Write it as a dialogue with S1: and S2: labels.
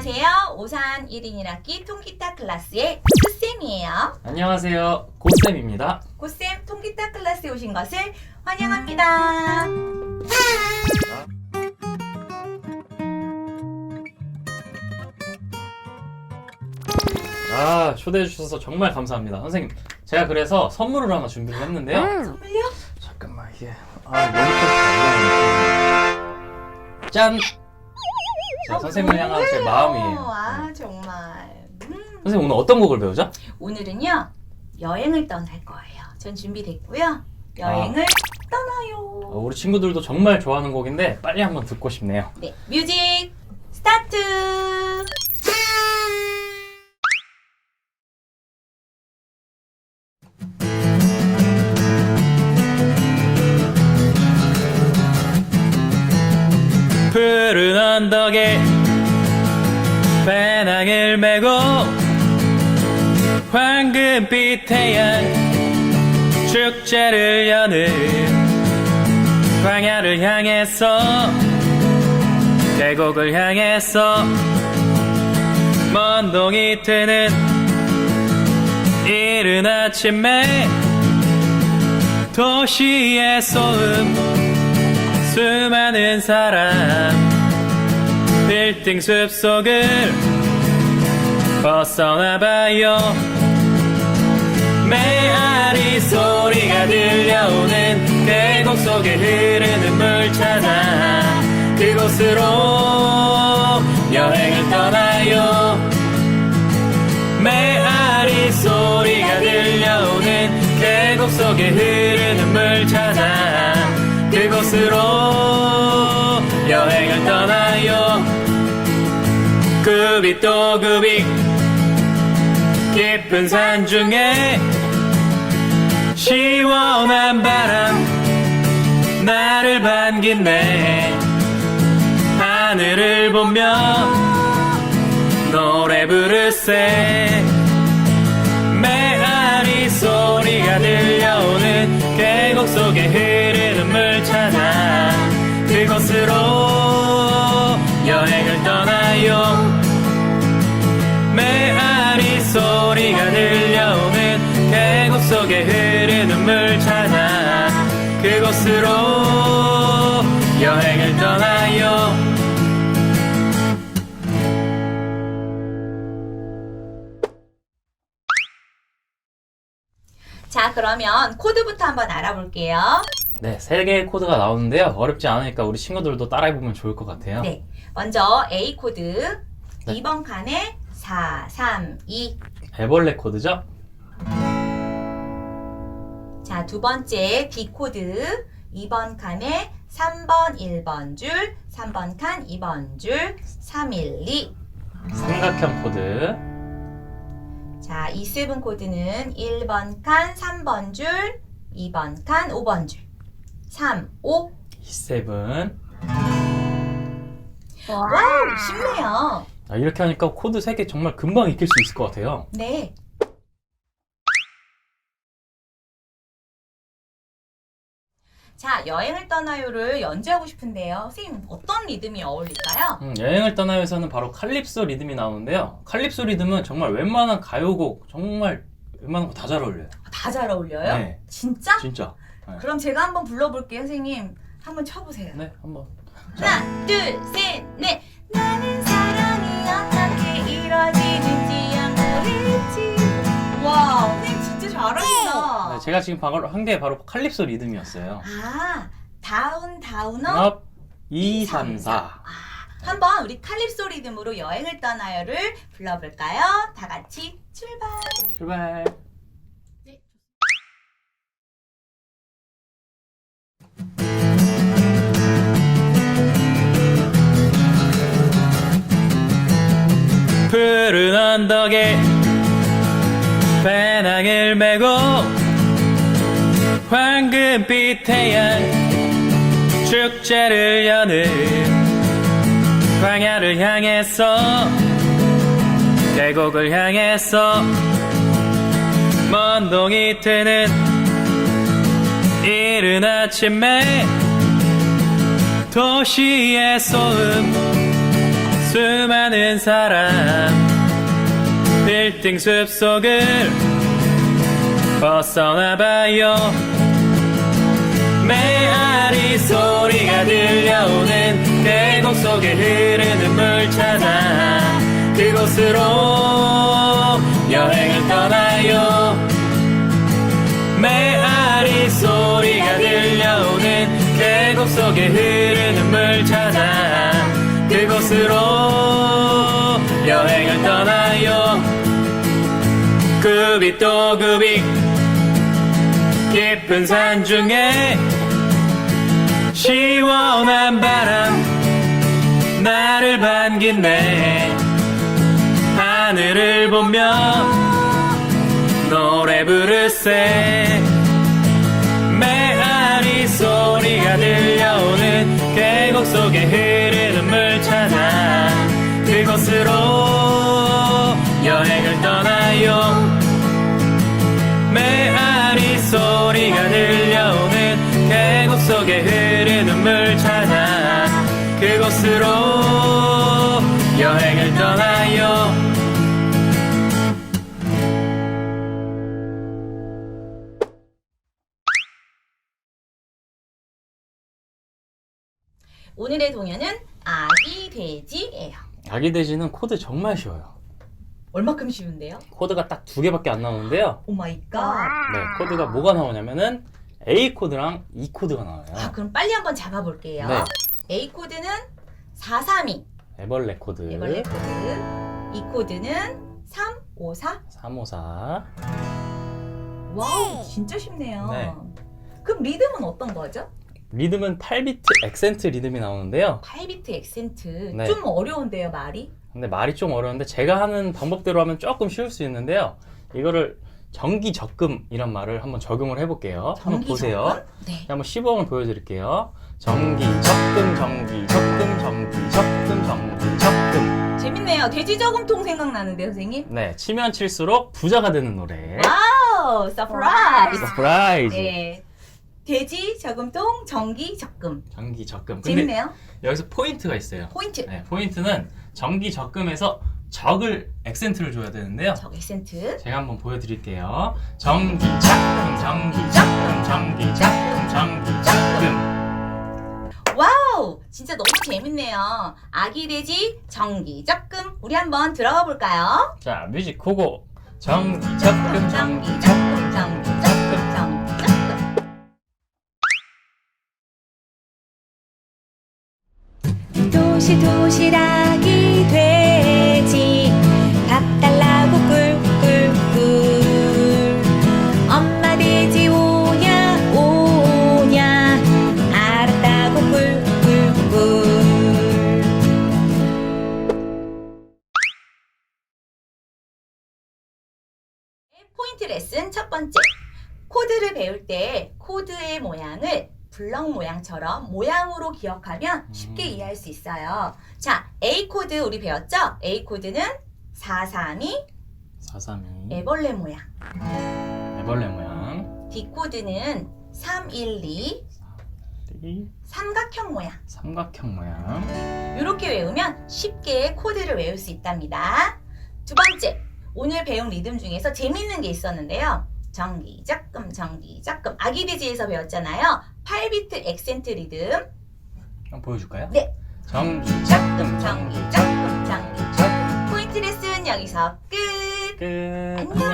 S1: 안녕하세요. 오산 1인 1학기 통기타 클래스의 스쌤이에요.
S2: 안녕하세요. 고쌤입니다.
S1: 고쌤 통기타 클래스에 오신 것을 환영합니다.
S2: 아, 초대해 주셔서 정말 감사합니다. 선생님, 제가 그래서 선물을 하나 준비를 했는데요.
S1: 선물요?
S2: 잠깐만, 이게 아, 너무 또 짠! 자, 선생님을 향한 제 마음이에요.
S1: 아, 정말. 음.
S2: 선생님 오늘 어떤 곡을 배우죠?
S1: 오늘은요, 여행을 떠날 거예요. 전 준비됐고요. 여행을 떠나요.
S2: 어, 우리 친구들도 정말 좋아하는 곡인데 빨리 한번 듣고 싶네요.
S1: 네, 뮤직 스타트!
S2: 언덕에 배낭을 메고 황금빛 태양 축제를 여는 광야를 향해서 계곡을 향해서 먼 동이 트는 이른 아침에 도시의 소음 수많은 사람 빌딩 숲속을 벗어나봐요. 메아리 소리가 들려오는 계곡 속에 흐르는 물 찾아 그곳으로 여행을 떠나요. 메아리 소리가 들려오는 계곡 속에 흐르는 물 찾아 그곳으로 여행을 떠나요 굽이 또 굽이 깊은 산 중에 시원한 바람 나를 반기네 하늘을 보며 노래 부르세. 메아리 소리가 들려오는 계곡 속에 흐르는 물 찾아 그곳으로 물 찾아 그곳으로 여행을 떠나요
S1: 자, 그러면 코드부터 한번 알아볼게요.
S2: 네, 세 개의 코드가 나오는데요. 어렵지 않으니까 우리 친구들도 따라해보면 좋을 것 같아요.
S1: 네. 먼저 A 코드,
S2: 네.
S1: 2번 칸에 4, 3, 2.
S2: 애벌레 코드죠?
S1: 자, 두 번째 B 코드, 2번 칸에 3번, 1번 줄, 3번 칸, 2번 줄, 3, 1, 2.
S2: 삼각형 코드.
S1: 자, 이 세븐 코드는 1번 칸, 3번 줄, 2번 칸, 5번 줄. 3, 5.
S2: E7.
S1: 와우, 쉽네요.
S2: 아, 이렇게 하니까 코드 세개 정말 금방 익힐 수 있을 것 같아요.
S1: 네. 자, 여행을 떠나요를 연주하고 싶은데요. 선생님, 어떤 리듬이 어울릴까요?
S2: 음, 여행을 떠나요에서는 바로 칼립소 리듬이 나오는데요. 칼립소 리듬은 정말 웬만한 가요곡, 정말 웬만한 거 다 잘 어울려요.
S1: 다 잘 어울려요?
S2: 네.
S1: 진짜?
S2: 진짜.
S1: 그럼 제가 한번 불러볼게요, 선생님. 한번 쳐보세요.
S2: 네, 한번.
S1: 하나, 둘, 셋, 넷. 나는
S2: 제가 지금 바로 한게 바로 칼립소 리듬이었어요.
S1: 아, 다운, 다운업.
S2: 업, 2, 3, 4.
S1: 한번 우리 칼립소 리듬으로 여행을 떠나요를 불러볼까요? 다 같이 출발.
S2: 출발. 푸른 언덕에 배낭을 메고 황금빛 태양 축제를 여는 광야를 향해서 계곡을 향해서 먼 동이 트는 이른 아침에 도시의 소음 수많은 사람 빌딩 숲속을 벗어나봐요 메아리 소리가 들려오는 계곡 속에 흐르는 물 찾아 그곳으로 여행을 떠나요. 메아리 소리가 들려오는 계곡 속에 흐르는 물 찾아 그곳으로 여행을 떠나요. 굽이 또 굽이 깊은 산 중에 시원한 바람 나를 반기네 하늘을 보며 노래 부르세. 메아리 소리가 들려오는 계곡 속에 흐르는 물 찾아 그곳으로 여행을 떠나요. 메아리 소리가 들려오는 계곡 속에 흐르는 물 찾아 그곳으로 여행을 떠나요
S1: 오늘의 동요는 아기 돼지예요.
S2: 아기 돼지는 코드 정말 쉬워요
S1: 얼마큼 쉬운데요?
S2: 코드가 딱 두 개밖에 안 나오는데요
S1: 오 마이 갓.
S2: 네 코드가 뭐가 나오냐면은 A 코드랑 E 코드가 나와요
S1: 아, 그럼 빨리 한번 잡아볼게요.
S2: 네.
S1: A 코드는 432
S2: 애벌레 코드
S1: 애벌레 코드. E 코드는 354.
S2: 354
S1: 와우, 진짜 쉽네요.
S2: 네.
S1: 그럼 리듬은 어떤 거죠?
S2: 리듬은 8비트 액센트 리듬이 나오는데요
S1: 8비트 액센트.
S2: 네.
S1: 좀 어려운데요, 말이?
S2: 근데 말이 좀 어려운데 제가 하는 방법대로 하면 조금 쉬울 수 있는데요 이거를 정기 적금 이란 말을 한번 적용을 해볼게요 한번 보세요
S1: 정기적금? 네.
S2: 한번 시범을 보여드릴게요 정기 적금 정기 적금 정기 적금 정기 적금
S1: 재밌네요. 돼지 저금통 생각나는데요, 선생님?
S2: 네 치면 칠수록 부자가 되는 노래
S1: 와우, 서프라이즈.
S2: 서프라이즈
S1: 네. 돼지 저금통 정기 적금.
S2: 정기 적금 근데
S1: 재밌네요.
S2: 여기서 포인트가 있어요
S1: 포인트.
S2: 네, 포인트는 정기 적금에서 적을 액센트를 줘야 되는데요
S1: 적 액센트.
S2: 제가 한번 보여드릴게요 정기 적금 정기 적금 정기 적금 정기 적금
S1: 와우! 진짜 너무 재밌네요. 아기 돼지 정기 적금. 우리 한번 들어가 볼까요?
S2: 자 뮤직 고고 정기 적금 정기
S1: 정기 적금 정기 적금 정기 적금.
S3: 도시 도시락이 돼
S1: 번째. 코드를 배울 때 코드의 모양을 블럭 모양처럼 모양으로 기억하면 쉽게
S2: 음.
S1: 이해할 수 있어요. 자, A 코드 우리 배웠죠? A 코드는 432
S2: 432
S1: 애벌레 모양.
S2: 애벌레 모양
S1: D 코드는 312
S2: 이
S1: 삼각형 모양.
S2: 삼각형 모양
S1: 이렇게 외우면 쉽게 코드를 외울 수 있답니다. 두 번째, 오늘 배운 리듬 중에서 재밌는 게 있었는데요. 정기, 작금, 정기, 작금. 아기돼지에서 배웠잖아요. 8비트 액센트 리듬.
S2: 한번 보여줄까요?
S1: 네.
S2: 정기
S1: 작금,
S2: 정기
S1: 작금, 정기, 작금. 포인트 레슨 여기서 끝.
S2: 끝
S1: 안녕.